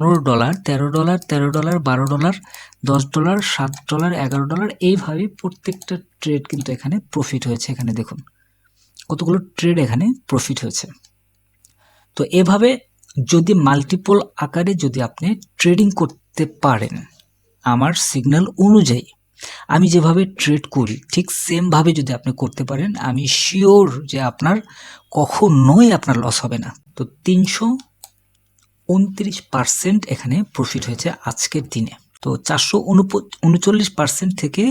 পনেরো ডলার, তেরো ডলার তেরো ডলার, বারো ডলার, দশ ডলার, সাত ডলার, এগারো ডলার, এইভাবে প্রত্যেকটা ট্রেড কিন্তু এখানে প্রফিট হয়েছে। এখানে দেখুন, কতগুলো ট্রেড এখানে প্রফিট হয়েছে। তো এভাবে যদি মাল্টিপল আকারে যদি আপনি ট্রেডিং করতে পারেন, আমার সিগন্যাল অনুযায়ী, আমি যেভাবে ট্রেড করি, ঠিক সেমভাবে যদি আপনি করতে পারেন, আমি শিওর যে আপনার কখনোই আপনার লস হবে না। তো তিনশো উনত্রিশ পার্সেন্ট এখানে প্রফিট হয়েছে আজকের দিনে। তো চারশো উনচল্লিশ পার্সেন্ট থেকে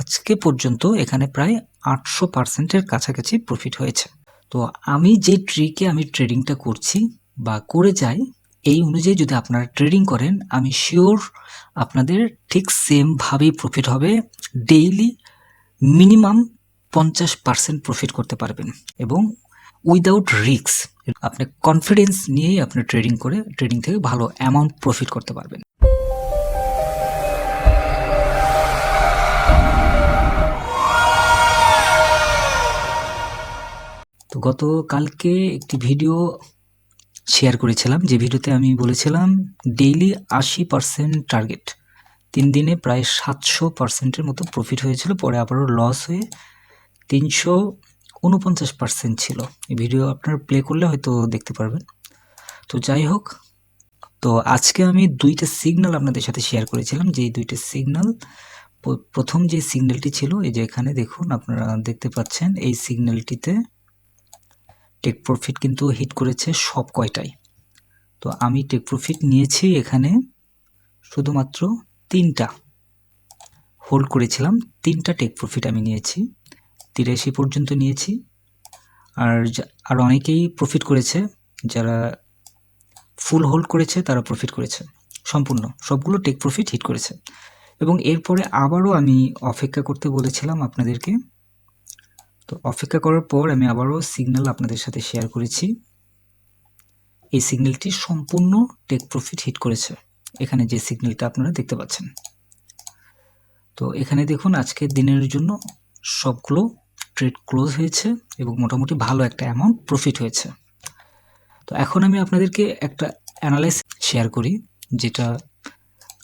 আজকে পর্যন্ত এখানে প্রায় আটশো পার্সেন্টের কাছাকাছি প্রফিট হয়েছে। তো আমি যে ট্রিকে আমি ট্রেডিংটা করছি বা করে যাই, এই অনুযায়ী যদি আপনারা ট্রেডিং করেন, আমি শিওর আপনাদের ঠিক সেমভাবেই প্রফিট হবে। ডেইলি মিনিমাম পঞ্চাশ পার্সেন্ট প্রফিট করতে পারবেন এবং উইদাউট রিস্ক আপনি কনফিডেন্স নিয়েই আপনি ট্রেডিং করে ট্রেডিং থেকে ভালো অ্যামাউন্ট প্রফিট করতে পারবেন। তো গতকালকে একটি ভিডিও শেয়ার করেছিলাম, যে ভিডিওতে আমি বলেছিলাম ডেইলি আশি পার্সেন্ট টার্গেট তিন দিনে প্রায় সাতশো পার্সেন্টের মতো প্রফিট হয়েছিল, পরে আবারও লস হয়ে তিনশো উনপঞ্চাশ পার্সেন্ট ছিল। এই ভিডিও আপনার প্লে করলে হয়তো দেখতে পারবেন। তো যাই হোক, তো আজকে আমি দুইটা সিগন্যাল আপনাদের সাথে শেয়ার করেছিলাম। যে দুইটা সিগন্যাল প্রথম যে সিগন্যালটি ছিল, এই যে এখানে দেখুন, আপনারা দেখতে পাচ্ছেন, এই সিগন্যালটিতে টেক প্রফিট কিন্তু হিট করেছে সব কয়টাই। তো আমি টেক প্রফিট নিয়েছি এখানে শুধুমাত্র তিনটা। হোল্ড করেছিলাম, তিনটা টেক প্রফিট আমি নিয়েছি। তিরাশি পর্যন্ত নিয়েছি। আর আর অনেকেই প্রফিট করেছে। যারা ফুল হোল্ড করেছে, তারা প্রফিট করেছে। সম্পূর্ণ। সবগুলো টেক প্রফিট হিট করেছে। এবং এরপরে আবারও আমি অপেক্ষা করতে বলেছিলাম আপনাদেরকে। তো অপেক্ষা করার পর আমি আবারও সিগন্যাল আপনাদের সাথে শেয়ার করেছি। এই সিগন্যালটি সম্পূর্ণ টেক প্রফিট হিট করেছে। এখানে যে সিগন্যালটা আপনারা দেখতে পাচ্ছেন। তো এখানে দেখুন, আজকের দিনের জন্য সবগুলো ট্রেড ক্লোজ হয়েছে এবং মোটামুটি ভালো একটা অ্যামাউন্ট প্রফিট হয়েছে। তো এখন আমি আপনাদেরকে একটা অ্যানালাইস শেয়ার করি, যেটা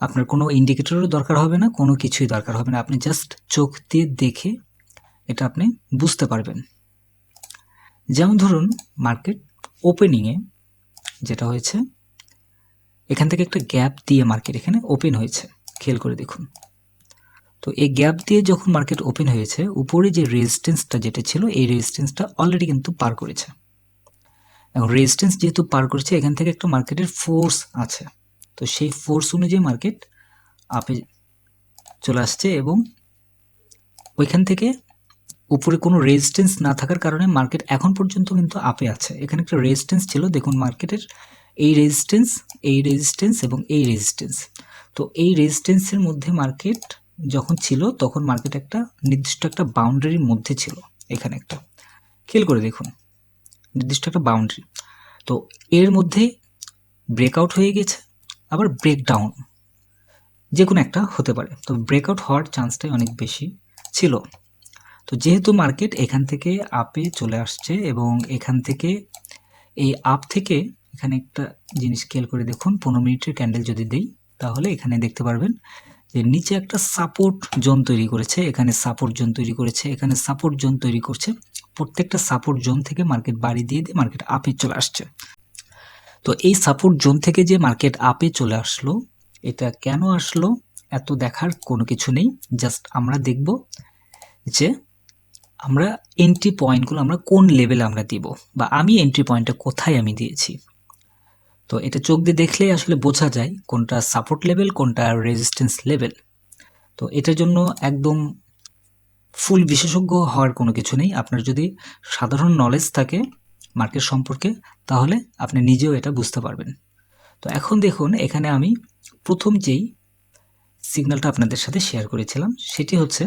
আপনার কোনো ইন্ডিকেটরেরও দরকার হবে না, কোনো কিছুই দরকার হবে না। আপনি জাস্ট চোখ দিয়ে দেখে এটা আপনি বুঝতে পারবেন। যেমন ধরুন মার্কেট ওপেনিংয়ে যেটা হয়েছে, এখান থেকে একটা গ্যাপ দিয়ে মার্কেট এখানে ওপেন হয়েছে। খেয়াল করে দেখুন। তো এই গ্যাপ দিয়ে যখন মার্কেট ওপেন হয়েছে, উপরে যে রেজিস্ট্যান্সটা যেটা ছিল, এই রেজিস্ট্যান্সটা অলরেডি কিন্তু পার করেছে। এবং রেজিস্ট্যান্স যেহেতু পার করেছে, এখান থেকে একটা মার্কেটের ফোর্স আছে। তো সেই ফোর্স অনুযায়ী মার্কেট আপে চলে আসছে এবং ওইখান থেকে উপরে কোনো রেজিস্ট্যান্স না থাকার কারণে মার্কেট এখন পর্যন্ত কিন্তু আপে আছে। এখানে একটা রেজিস্ট্যান্স ছিল, দেখুন মার্কেটের এই রেজিস্ট্যান্স এই রেজিস্ট্যান্স এবং এই রেজিস্ট্যান্স তো এই রেজিস্ট্যান্সের মধ্যে মার্কেট যখন ছিল, তখন মার্কেট একটা নির্দিষ্ট একটা বাউন্ডারির মধ্যে ছিল, এখানে একটা। খেয়াল করে দেখুন, নির্দিষ্ট একটা বাউন্ডারি তো এর মধ্যে ব্রেকআউট হয়ে গেছে, আবার ব্রেকডাউন যে কোনো একটা হতে পারে। তো ব্রেকআউট হওয়ার চান্সটাই অনেক বেশি ছিল। তো যেহেতু মার্কেট এখান থেকে আপে চলে আসছে এবং এখান থেকে এই আপ থেকে এখানে একটা জিনিস খেয়াল করে দেখুন, পনেরো মিনিটের ক্যান্ডেল যদি দেই, তাহলে এখানে দেখতে পারবেন যে নিচে একটা সাপোর্ট জোন তৈরি করেছে, এখানে সাপোর্ট জোন তৈরি করেছে, এখানে সাপোর্ট জোন তৈরি করছে। প্রত্যেকটা সাপোর্ট জোন থেকে মার্কেট বাড়ি দিয়ে দিয়ে মার্কেট আপে চলে আসছে। তো এই সাপোর্ট জোন থেকে যে মার্কেট আপে চলে আসলো, এটা কেন আসলো? এত দেখার কোনো কিছু নেই। জাস্ট আমরা দেখব যে আমরা এন্ট্রি পয়েন্টগুলো আমরা কোন লেভেলে আমরা দিব, বা আমি এন্ট্রি পয়েন্টটা কোথায় আমি দিয়েছি। তো এটা চোখ দিয়ে দেখলেই আসলে বোঝা যায় কোনটা সাপোর্ট লেভেল কোনটা রেজিস্ট্যান্স লেভেল তো এটার জন্য একদম ফুল বিশেষজ্ঞ হওয়ার কোনো কিছু নেই। আপনার যদি সাধারণ নলেজ থাকে মার্কেট সম্পর্কে, তাহলে আপনি নিজেও এটা বুঝতে পারবেন। তো এখন দেখুন, এখানে আমি প্রথম যেই সিগন্যালটা আপনাদের সাথে শেয়ার করেছিলাম, সেটি হচ্ছে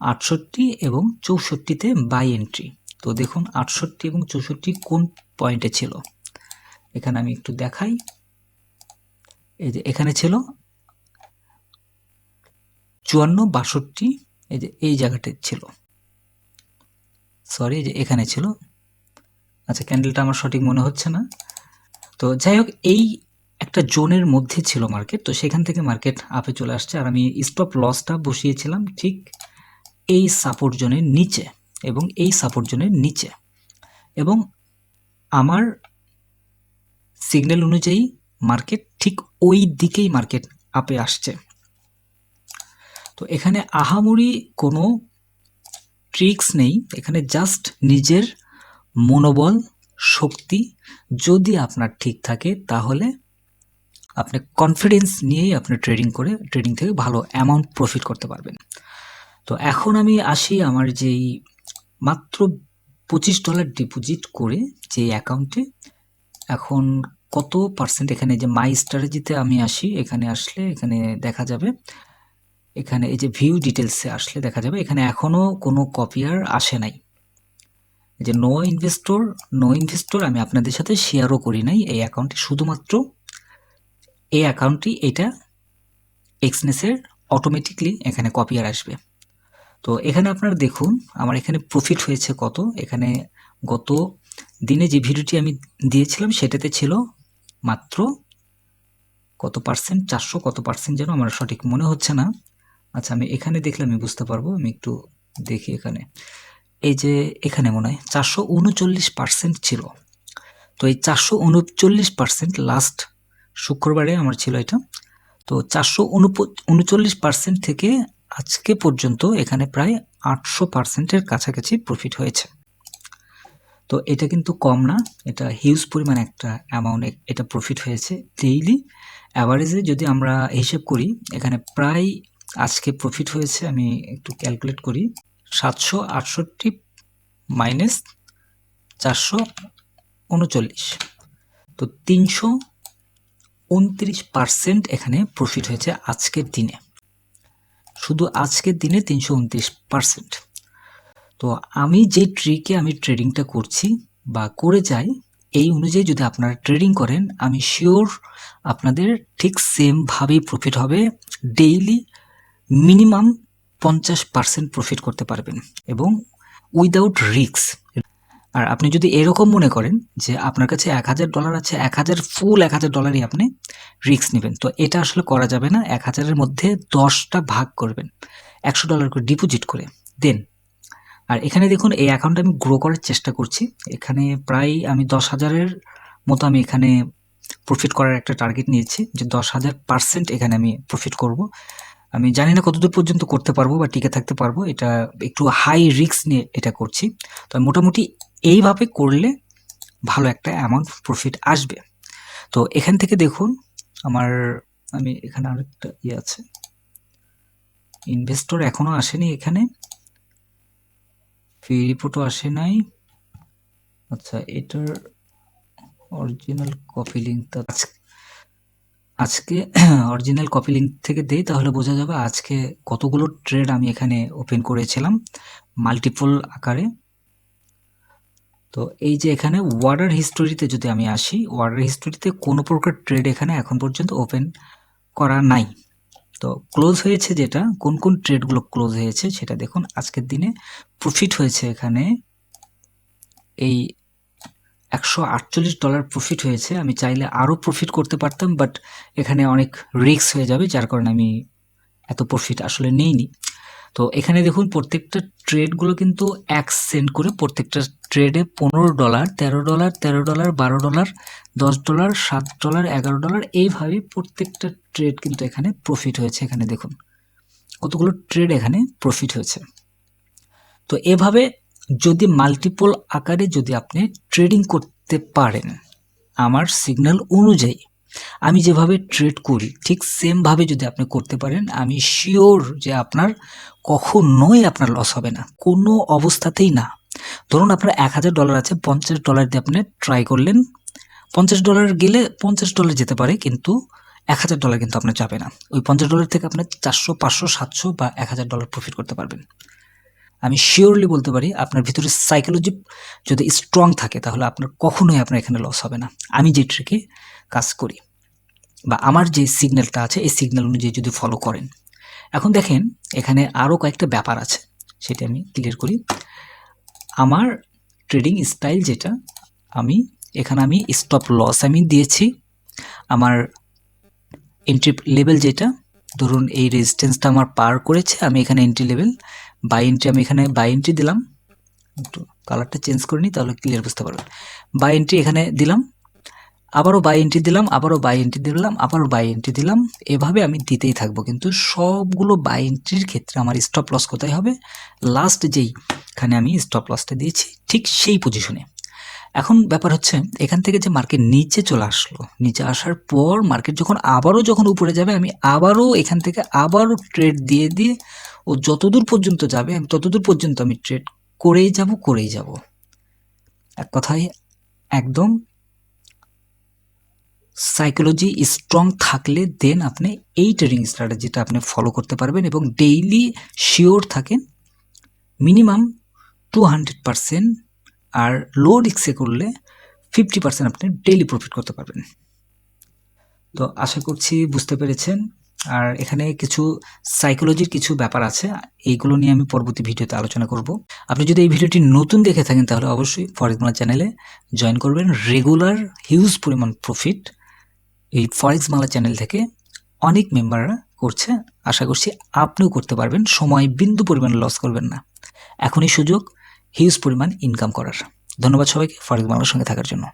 আটষট্টি এবং চৌষট্টিতে বাই এন্ট্রি তো দেখুন, আটষট্টি এবং চৌষট্টি কোন পয়েন্টে ছিল? এখানে আমি একটু দেখাই। এই যে এখানে ছিল চুয়ান্ন বাষট্টি, এই যে এই জায়গাটি ছিল। সরি যে এখানে ছিল। আচ্ছা ক্যান্ডেলটা আমার সঠিক মনে হচ্ছে না। তো যাই হোক, এই একটা জোনের মধ্যে ছিল মার্কেট তো সেখান থেকে মার্কেট আপে চলে আসছে। আর আমি স্টপ লসটা বসিয়েছিলাম ঠিক এই সাপোর্ট জোনের নিচে এবং এই সাপোর্ট জোনের নিচে। এবং আমার সিগন্যাল অনুযায়ী মার্কেট ঠিক ওই দিকেই মার্কেট আপে আসছে। তো এখানে আহামরি কোনো ট্রিক্স নেই, এখানে জাস্ট নিজের মনোবল, শক্তি যদি আপনার ঠিক থাকে তাহলে আপনি কনফিডেন্স নিয়েই আপনি ট্রেডিং করে ট্রেডিং থেকে ভালো অ্যামাউন্ট প্রফিট করতে পারবেন। তো এখন আমি আসি আমার যেই মাত্র পঁচিশ ডলার ডিপোজিট করে যে অ্যাকাউন্টে এখন কত পার্সেন্ট এখানে যে মাই স্ট্র্যাটেজিতে আমি আসি, এখানে আসলে এখানে দেখা যাবে, এখানে এই যে ভিউ ডিটেলসে আসলে দেখা যাবে, এখানে এখনও কোনো কপিয়ার আসে নাই। যে নো ইনভেস্টর নো ইনভেস্টর আমি আপনাদের সাথে শেয়ারও করি নাই, এই অ্যাকাউন্টটি শুধুমাত্র, এই অ্যাকাউন্টটি এটা এক্সনেসের অটোমেটিকলি এখানে কপিয়ার আসবে। তো এখানে আপনারা দেখুন, আমার এখানে প্রফিট হয়েছে কত, এখানে গত দিনে যে ভিডিওটি আমি দিয়েছিলাম সেটাতে ছিল মাত্র কত পার্সেন্ট চারশো কত পার্সেন্ট যেন আমার সঠিক মনে হচ্ছে না। আচ্ছা আমি এখানে দেখলে আমি বুঝতে পারব। আমি একটু দেখি এখানে। এই যে এখানে মনে হয় চারশো উনচল্লিশ পার্সেন্ট ছিল। তো এই চারশো উনচল্লিশ পার্সেন্ট লাস্ট শুক্রবারে আমার ছিল এটা। তো চারশো উনচল্লিশ পার্সেন্ট থেকে আজকে পর্যন্ত এখানে প্রায় আটশো পার্সেন্টের কাছাকাছি প্রফিট হয়েছে। তো এটা কিন্তু কম না, এটা হিউজ পরিমাণ একটা অ্যামাউন্ট এটা প্রফিট হয়েছে ডেইলি অ্যাভারেজে যদি আমরা হিসেব করি, এখানে প্রায় আজকে প্রফিট হয়েছে, আমি একটু ক্যালকুলেট করি, সাতশো আটষট্টি মাইনাস চারশো উনচল্লিশ। তো তিনশো উনত্রিশ পার্সেন্ট এখানে প্রফিট হয়েছে আজকের দিনে। শুধু আজকের দিনে তিনশো উনত্রিশ পার্সেন্ট তো আমি যে ট্রিকে আমি ট্রেডিংটা করছি বা করে যাই, এই অনুযায়ী যদি আপনারা ট্রেডিং করেন, আমি শিওর আপনাদের ঠিক সেমভাবেই প্রফিট হবে। ডেইলি মিনিমাম পঞ্চাশ পার্সেন্ট প্রফিট করতে পারবেন এবং উইদাউট রিক্স আর আপনি যদি এরকম মনে করেন যে আপনার কাছে এক হাজার ডলার আছে, এক হাজার ফুল এক হাজার ডলারই আপনি রিক্স নেবেন। তো এটা আসলে করা যাবে না, এক হাজারের মধ্যে দশটা ভাগ করবেন। একশো ডলার করে ডিপোজিট করে। দেন আর এখানে দেখুন, এই অ্যাকাউন্ট আমি গ্রো করার চেষ্টা করছি। এখানে প্রায় আমি দশ হাজারের মতো আমি এখানে প্রফিট করার একটা টার্গেট নিয়েছি, যে দশ হাজার পার্সেন্ট এখানে আমি প্রফিট করব। আমি জানি না কতদূর পর্যন্ত করতে পারব বা টিকে থাকতে পারব, এটা একটু হাই রিস্ক নিয়ে এটা করছি। তো মোটামুটি এইভাবে করলে ভালো একটা অ্যামাউন্ট প্রফিট আসবে। তো এখান থেকে দেখুন, আমার, আমি এখানে আরেকটা ইয়ে আছে। ইনভেস্টর এখনও আসেনি এখানে। রিপোর্টও আসে নাই। আচ্ছা এটার অরিজিনাল কপি লিঙ্কটা আজকে অরিজিনাল কপি লিঙ্ক থেকে দেই, তাহলে বোঝা যাবে আজকে কতগুলো ট্রেড আমি এখানে ওপেন করেছিলাম মাল্টিপল আকারে। তো এই যে এখানে ওয়ার্ডার হিস্টোরিতে যদি আমি আসি ওয়ার্ডার হিস্টোরিতে কোনো প্রকার ট্রেড এখানে এখন পর্যন্ত ওপেন করা নাই। তো ক্লোজ হয়েছে যেটা, কোন কোন ট্রেডগুলো ক্লোজ হয়েছে সেটা দেখুন, আজকের দিনে প্রফিট হয়েছে এখানে এই একশো আটচল্লিশ ডলার প্রফিট হয়েছে। আমি চাইলে আরও প্রফিট করতে পারতাম বাট এখানে অনেক রিস্ক হয়ে যাবে, যার কারণে আমি এত প্রফিট আসলে নেইনি। তো এখানে দেখুন, প্রত্যেকটা ট্রেডগুলো কিন্তু এক সেন্ট করে প্রত্যেকটা ট্রেডে পনেরো ডলার তেরো ডলার তেরো ডলার বারো ডলার দশ ডলার সাত ডলার এগারো ডলার এইভাবে প্রত্যেকটা ট্রেড কিন্তু এখানে প্রফিট হয়েছে। এখানে দেখুন, কতগুলো ট্রেড এখানে প্রফিট হয়েছে। তো এভাবে যদি মাল্টিপল আকারে যদি আপনি ট্রেডিং করতে পারেন, আমার সিগন্যাল অনুযায়ী আমি যেভাবে ট্রেড করি, ঠিক সেমভাবে যদি আপনি করতে পারেন, আমি শিওর যে আপনার কখনোই আপনার লস হবে না। কোনো অবস্থাতেই না। ধরুন আপনার এক হাজার ডলার আছে, পঞ্চাশ ডলার দিয়ে আপনি ট্রাই করলেন। পঞ্চাশ ডলার গেলে পঞ্চাশ ডলার যেতে পারে, কিন্তু এক হাজার ডলার কিন্তু আপনার যাবে না। ওই পঞ্চাশ ডলার থেকে আপনার চারশো, পাঁচশো, সাতশো বা এক হাজার ডলার প্রফিট করতে পারবেন। আমি শিওরলি বলতে পারি, আপনার ভিতরে সাইকোলজি যদি স্ট্রং থাকে, তাহলে আপনার কখনোই আপনার এখানে লস হবে না। আমি যে ট্রিকে কাজ করি, বা আমার যে সিগন্যালটা আছে, এই সিগন্যাল অনুযায়ী যদি ফলো করেন। এখন দেখেন, এখানে আরও কয়েকটা ব্যাপার আছে, সেটা আমি ক্লিয়ার করি। আমার ট্রেডিং স্টাইল যেটা, আমি, এখানে আমি স্টপ লস আমি দিয়েছি। আমার এন্ট্রি লেভেল যেটা, ধরুন এই রেজিস্ট্যান্সটা আমার পার করেছে, আমি এখানে এন্ট্রি লেভেল বাই এন্ট্রি আমি এখানে বাই এন্ট্রি দিলাম। একটু কালারটা চেঞ্জ করে নিই তাহলে ক্লিয়ার বুঝতে পারবেন। বাই এন্ট্রি এখানে দিলাম, আবারও বাই এন্ট্রি দিলাম, আবারও বাই এন্ট্রি দিলাম, আবারও বাই এন্ট্রি দিলাম। এভাবে আমি দিতেই থাকব। কিন্তু সবগুলো বাই এন্ট্রির ক্ষেত্রে আমার স্টপ লস কোথায় হবে? লাস্ট যেই এখানে আমি স্টপ লসটা দিয়েছি ঠিক সেই পজিশনে এখন ব্যাপার হচ্ছে, এখান থেকে যে মার্কেট নিচে চলে আসলো, নিচে আসার পর মার্কেট যখন আবারও যখন উপরে যাবে, আমি আবারও এখান থেকে আবারও ট্রেড দিয়ে দিয়ে ও যতদূর পর্যন্ত যাবে, আমি ততদূর পর্যন্ত আমি ট্রেড করেই যাব করেই যাব। এক কথায়, একদম সাইকোলজি স্ট্রং থাকলে দেন আপনি এই ট্রেডিং স্ট্র্যাটেজিটা আপনি ফলো করতে পারবেন এবং ডেইলি শিওর থাকেন মিনিমাম টু হান্ড্রেড পারসেন্ট আর লো রিক্সে করলে ফিফটি পার্সেন্ট আপনি ডেইলি প্রফিট করতে পারবেন। তো আশা করছি বুঝতে পেরেছেন। আর এখানে কিছু সাইকোলজির কিছু ব্যাপার আছে, এইগুলো নিয়ে আমি পরবর্তী ভিডিওতে আলোচনা করব। আপনি যদি এই ভিডিওটি নতুন দেখে থাকেন, তাহলে অবশ্যই ফরেক্স মালা চ্যানেলে জয়েন করবেন। রেগুলার হিউজ পরিমাণ প্রফিট এই ফরেক্স মালা চ্যানেল থেকে অনেক মেম্বাররা করছে। আশা করছি আপনিও করতে পারবেন। সময় বিন্দু পরিমাণ লস করবেন না। এখনই সুযোগ হিউজ পরিমাণ ইনকাম করার। ধন্যবাদ সবাইকে ফরেক্স বাংলার সঙ্গে থাকার জন্য।